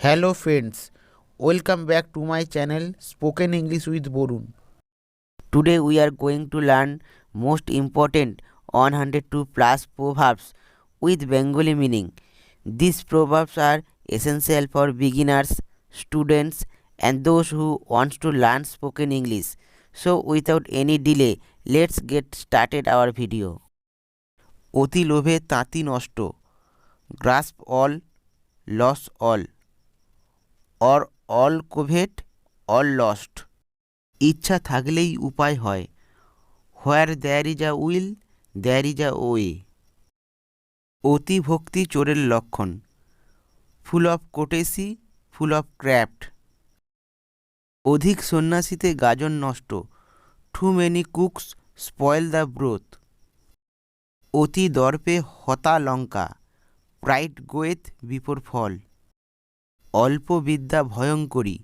Hello friends, welcome back to my channel Spoken English with Borun. Today we are going to learn most important 102 plus proverbs with Bengali meaning. These proverbs are essential for beginners, students and those who want to learn spoken English. So without any delay, let's get started our video. অতি লোভে তাঁতি নষ্ট grasp all lose all or all covet all lost ইচ্ছা থাকলেই উপায় হয়। Where there is a will there is a way অতি ভক্তি চোরের লক্ষণ। Full of courtesy full of craft অধিক সন্ন্যাসীতে গাজন নষ্ট। Too many cooks spoil the broth অতি দর্পে হতা লঙ্কা প্রাইড গোয়েথ বিপর ফল অল্প বিদ্যা ভয়ঙ্করী,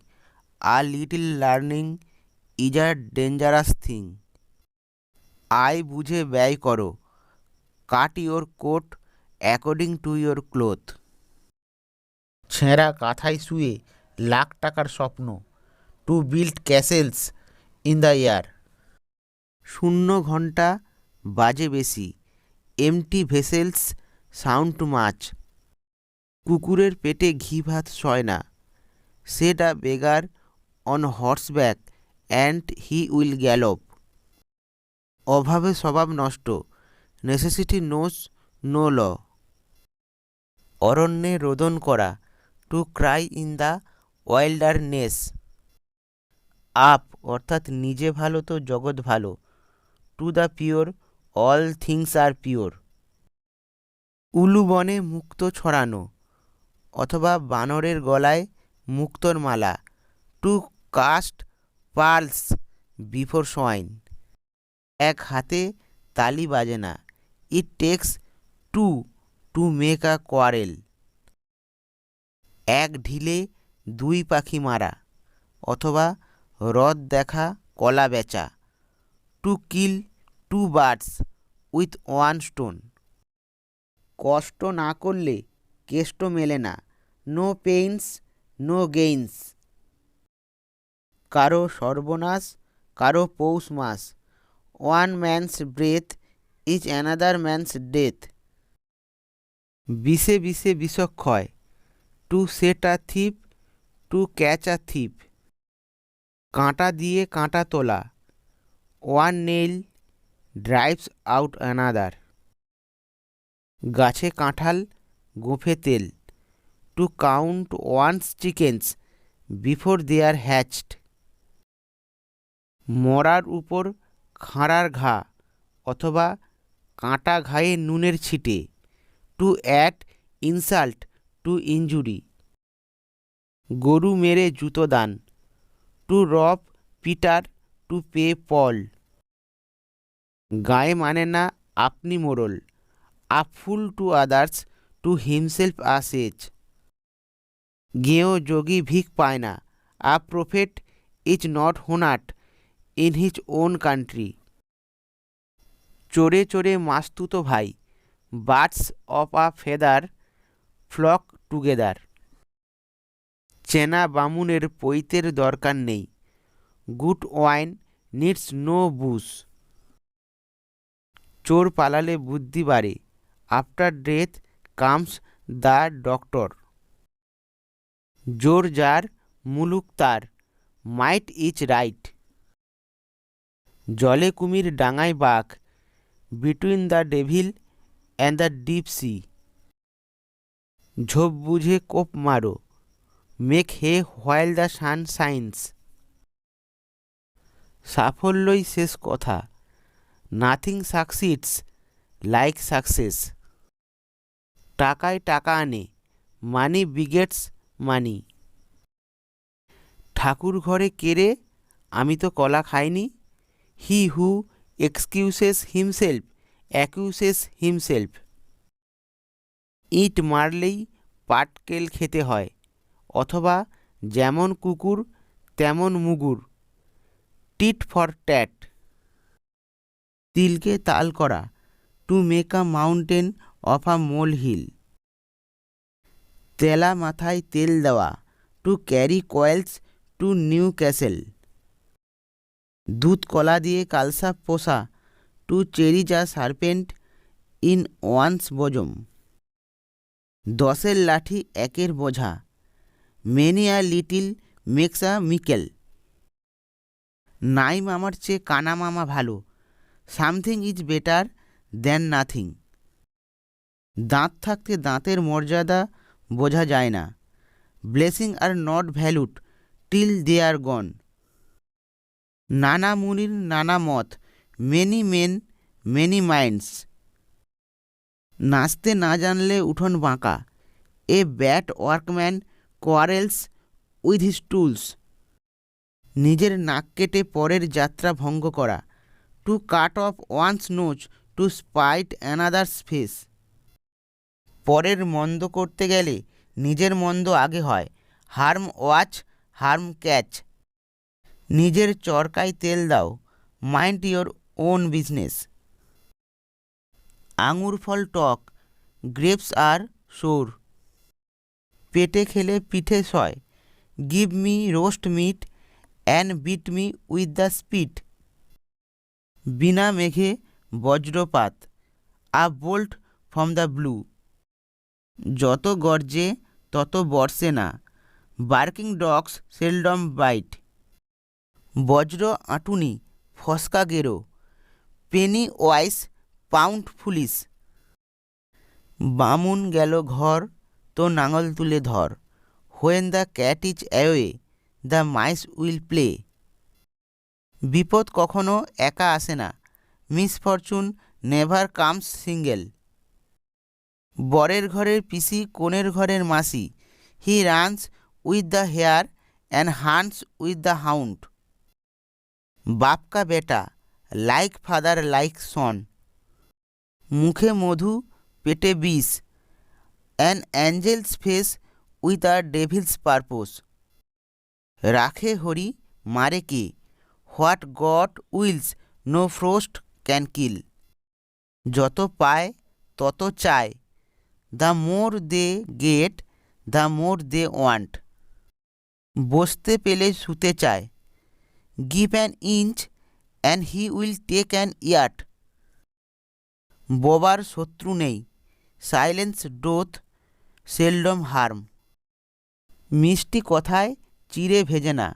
a little learning is a dangerous thing. আয় বুঝে ব্যয় করো, cut your coat according to your cloth. ছেঁড়া কাঁথায় শুয়ে লাখ টাকার স্বপ্ন, to build castles in the air শূন্য ঘণ্টা বাজে বেশি, empty vessels sound too much কুকুরের পেটে ঘি ভাত সয় না। Set a beggar on horseback and he will gallop. অভাবে স্বভাব নষ্ট। Necessity knows no law. অরণ্যে রোদন করা। To cry in the wilderness. Up, অর্থাৎ নিজে ভালো তো জগৎ ভালো। To the pure, all things are pure. উলুবনে মুক্ত ছড়ানো। অথবা বানরের গলায় মুক্তোর মালা। To cast pearls before swine. এক হাতে তালি বাজে না। It takes two to make a quarrel. এক ঢিলে দুই পাখি মারা। অথবা হ্রদ দেখা কলা বেচা। To kill two birds with one stone. কষ্ট না করলে কেষ্ট মেলে না। নো পেইনস নো গেইনস কারও সর্বনাশ, কারও পৌষ মাস। One man's breath is another man's death বিষে বিষে বিষক্ষয় to set a thief to catch a thief কাঁটা দিয়ে কাঁটা তোলা। One nail drives out another গাছে কাঁঠাল, গোঁফে তেল। To count one's chickens before they are hatched মরার উপর খাঁড়ার ঘা অথবা কাঁটা ঘায়ে নুনের ছিটে। To add insult to injury গরু মেরে জুতো দান। To rob Peter to pay Paul. গায়ে মানে না আপনি মোড়ল awful to others to himself asses গেঁয়ো যোগী ভিক পায় না। A prophet is not honoured in his own country. চোরে চোরে মাস্তুতো ভাই, birds of a feather flock together. চেনা বামুনের পৈতের দরকার নেই। Good wine needs no bush. চোর পালালে বুদ্ধি বাড়ে। After death comes the doctor. জোর যার, মুলুক তার, মাইট ইজ রাইট। জলে কুমির ডাঙায় বাঘ, between the devil and the deep sea. ঝোপ বুঝে কোপ মারো make hay while the sun shines. সাফল্যই শেষ কথা, নাথিং সাকসিডস লাইক সাকসেস। টাকায় টাকা আনে, মানি বিগেটস মানি। ঠাকুর ঘরে কেড়ে আমি তো কলা খাইনি। He who excuses himself, accuses himself. ইট মারলেই পাটকেল খেতে হয়, অথবা যেমন কুকুর, তেমন মুগুর। Tit for tat. তিলকে তাল করা, to make a mountain of a mole hill. তেলা মাথায় তেল দেওয়া, to carry coals, to Newcastle. দুধ কলা দিয়ে কালসাপ পোষা, two cherries a serpent in one's bosom. দশের লাঠি একের বোঝা, many a little makes Mikel. নাই মামার চেয়ে কানা মামা ভালো, something is better than nothing. দাঁত থাকতে দাঁতের মর্যাদা বোঝা যায় না। Blessing are not valued till they are gone. নানা মুনির, নানা মত, মেনি মেন, মেনি মাইন্ডস। নাচতে না জানলে উঠোন বাঁকা। A bad workman, quarrels with his tools. নিজের নাক কেটে পরের যাত্রা ভঙ্গ করা। To cut off one's nose, to spite another's face. পরের মন্দ করতে গেলে নিজের মন্দ আগে হয়। Harm watch, harm catch. নিজের চরকায় তেল দাও। Mind your own business. আঙুর ফল টক, গ্রেপস আর সোর। পেটে খেলে পিঠে সয়। Give me roast meat and beat me with the spit. বিনা মেঘে বজ্রপাত। A bolt from the blue. যত গর্জে তত বর্ষে না। Barking dogs seldom bite. বজ্র আঁটুনি, ফসকা গেরো। পেনি ওয়াইস, পাউন্ড ফুলিস বামুন গেল ঘর, তো নাঙল তুলে ধর। When the cat is away, the mice will play. বিপদ কখনো একা আসে না। Misfortune never comes single. বরের ঘরের পিসি কোণের ঘরের মাসি। He runs with the hare and hunts with the hound. বাপকা বেটা, লাইক ফাদার, লাইক সন। মুখে মধু, পেটে বিষ। An angel's face with R devil's purpose রাখে হরি, মারে কে? What God wills, no frost can kill. যত পায়, তত চায়। The more they get, the more they want. বসতে পেলে শুতে চায়। Give an inch and he will take a yard বোবার শত্রু নেই। Silence doth, seldom harm. মিষ্টি কথায় চিড়ে ভেজে না।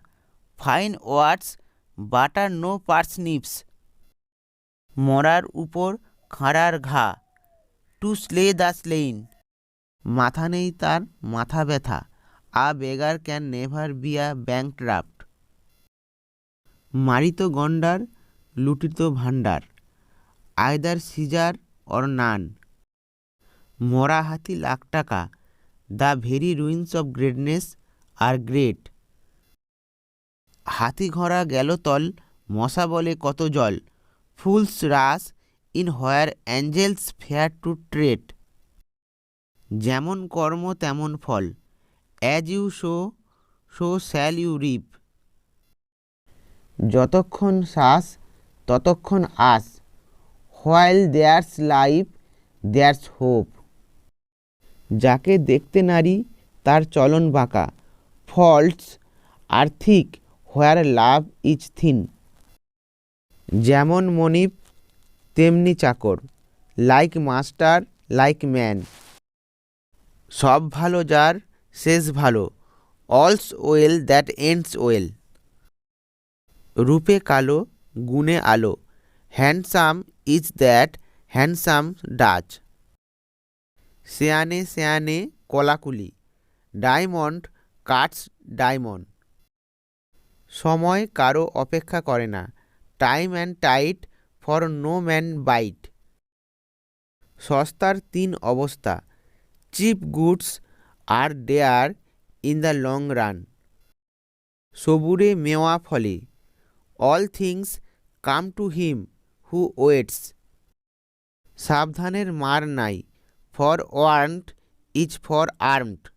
Fine words, butter no parsnips মরার উপর খাঁড়ার ঘা। টু স্লে দ্য স্লেইন মাথা নেই তার, মাথা ব্যথা। A beggar can never be a bank draft মারিত গন্ডার, লুটিত ভাণ্ডার। আয়দার সিজার অর নান মরা হাতি লাখ টাকা। The very ruins of greatness are great হাতি ঘোড়া গেল তল, মশা বলে কত জল। Fools rush in where angels fear to tread যেমন কর্ম, তেমন ফল। As you sow so shall you reap. যতক্ষণ শ্বাস, ততক্ষণ আস। While there's life, there's hope. যাকে দেখতে নারী, তার চলন বাঁকা। Faults are thick where love is thin. যেমন মনিপ তেমনি চাকর। লাইক মাস্টার লাইক ম্যান সব ভালো যার, শেষ ভালো। All's well that ends well রূপে কালো, গুণে আলো। Handsome is that handsome does. সেয়ানে সেয়ানে কলাকুলি। ডায়মন্ড কাটস ডায়মন্ড সময় কারও অপেক্ষা করে না। Time and tide for no man bite. সস্তার তিন অবস্থা। Cheap goods are dear in the long run. সবুরে মেওয়া ফলে। All things come to him who waits. সাবধানের মার নাই। Forewarned is forearmed.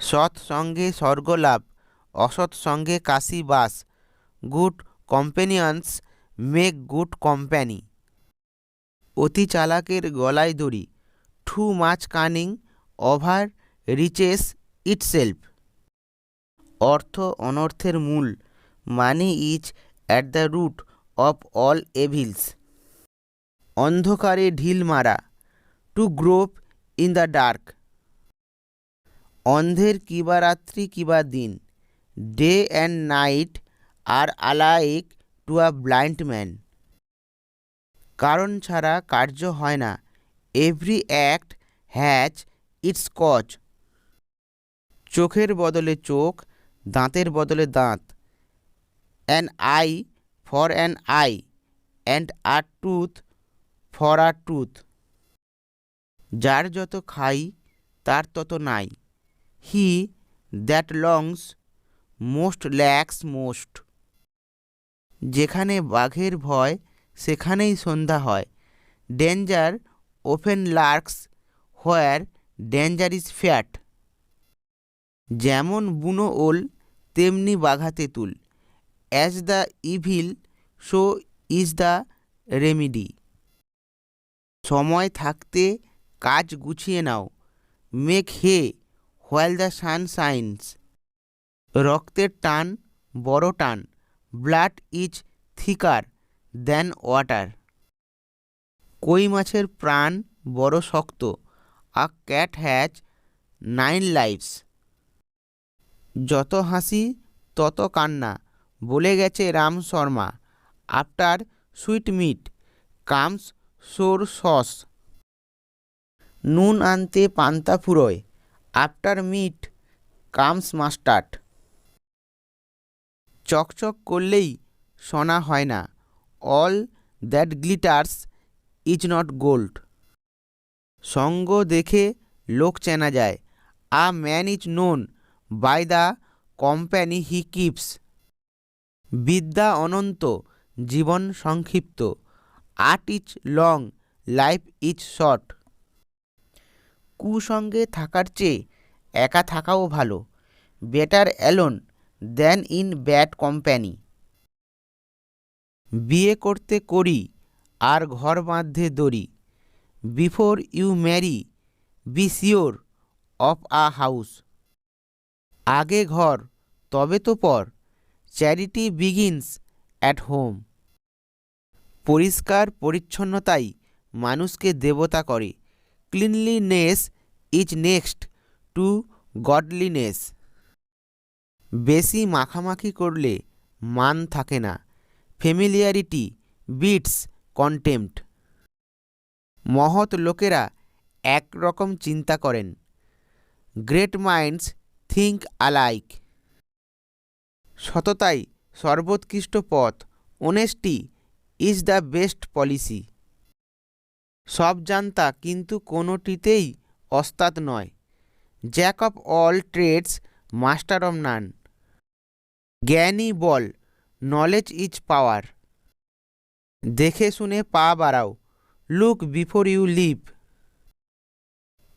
সৎ সঙ্গে স্বর্গলাভ, অসৎ সঙ্গে কাশি বাস। Good companions make good company অতি চালাকের গলায় দড়ি। Too much cunning overreaches itself অর্থ অনর্থের মূল। Money is at the root of all evils অন্ধকারে ঢিল মারা। To grope in the dark অন্ধের কিবা রাত্রি কিবা দিন। Day and night are alike to a blind man কারণ ছাড়া কার্য হয় না। Every act has its cause চোখের বদলে চোখ, দাঁতের বদলে দাঁত। An eye for an eye and a tooth for a tooth যার যত খাই, তার তত নাই। He that longs most lacks most যেখানে বাঘের ভয়, সেখানেই সন্ধ্যা হয়। Danger open lurks where danger is fat যেমন বুনো ওল, তেমনি বাঘা তেঁতুল as the evil so is the remedy সময় থাকতে কাজ গুছিয়ে নাও। Make hay while the sun shines রক্তের টান বড় টান। Blood is thicker than water. কই মাছের প্রাণ বড় শক্ত? A cat has nine lives যত হাসি, তত কান্না, বলে গেছে Ram Sharma. After sweet meat comes sour sauce. নুন আনতে পান্তা ফুরোয়। After meat comes mustard. চকচক করলেই সোনা হয় না। All that glitters is not gold সঙ্গ দেখে লোক চেনা যায়। A man is known by the company he keeps বিদ্যা অনন্ত, জীবন সংক্ষিপ্ত। Art is long life is short কুসঙ্গে থাকার চেয়ে একা থাকাও ভালো। Better alone than in bad company বিয়ে করতে করি, আর ঘর বাঁধে দড়ি। Before you marry be sure of a house আগে ঘর, তবে তো পর। চ্যারিটি বিগিনস অ্যাট হোম পরিষ্কার পরিচ্ছন্নতাই মানুষকে দেবতা করে। Cleanliness is next to godliness বেশি মাখামাখি করলে মান থাকে না। Familiarity breeds contempt. মহৎ লোকেরা একরকম চিন্তা করেন। Great minds think alike. সততাই সর্বোৎকৃষ্ট পথ। Honesty is the best policy. সব জানতা কিন্তু কোনোটিতেই অস্তাদ নয়। Jack of all trades master of none. জ্ঞানী বল নলেজ ইজ পাওয়ার দেখে শুনে পা বাড়াও। লুক বিফোর ইউ লিভ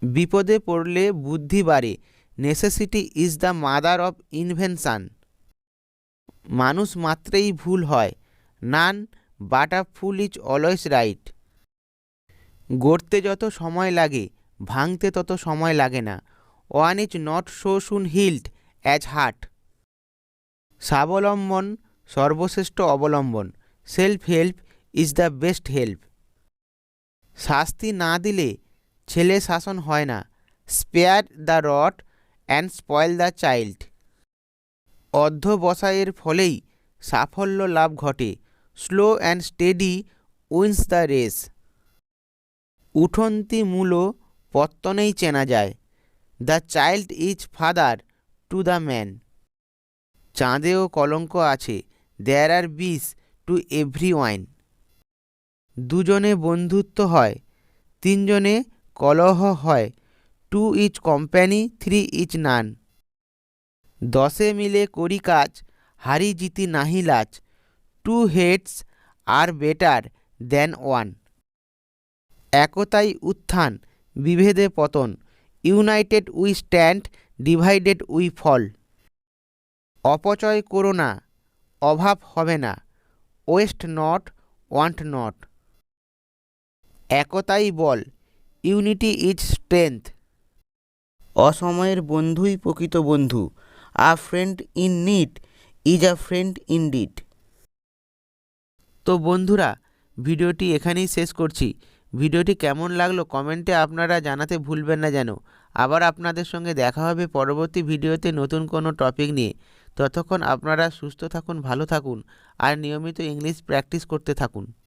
বিপদে পড়লে বুদ্ধি বাড়ে। Necessity is the mother of invention মানুষ মাত্রেই ভুল হয়। None, but a fool is always right গড়তে যত সময় লাগে, ভাঙতে তত সময় লাগে না। One is not so soon healed as hurt. স্বাবলম্বন সর্বশ্রেষ্ঠ অবলম্বন, self help is the best help. শাস্তি না দিলে ছেলে শাসন হয় না, spare the rod and spoil the child. অর্ধবসায়ের ফলেই সাফল্য লাভ ঘটে, slow and steady wins the race. উঠন্তি মূল পত্তনেই চেনা যায়। The child is father to the man চাঁদেও কলঙ্ক আছে। There are bees to every wine দুজনে বন্ধুত্ব হয়। তিনজনে কলহ হয়। Two is company three is none দশে মিলে করি কাজ, হারি জিতি নাহি লাজ। Two heads are better than one একতাই উত্থান, বিভেদে পতন। United we stand divided we fall. অপচয় করো না অভাব হবে না ওয়েস্ট নট ওয়ান্ট নট। একতাই বল ইউনিটি ইজ স্ট্রেংথ। অসময়ের বন্ধুই প্রকৃত বন্ধু a friend in need is a friend in deed তো বন্ধুরা ভিডিওটি এখানেই শেষ করছি। ভিডিওটি কেমন লাগল কমেন্টে আপনারা জানাতে ভুলবেন না যেন। আবার আপনাদের সঙ্গে দেখা হবে পরবর্তী ভিডিওতে নতুন কোনো টপিক নিয়ে। ততক্ষণ আপনারা সুস্থ থাকুন, ভালো থাকুন, আর নিয়মিত ইংলিশ প্র্যাকটিস করতে থাকুন।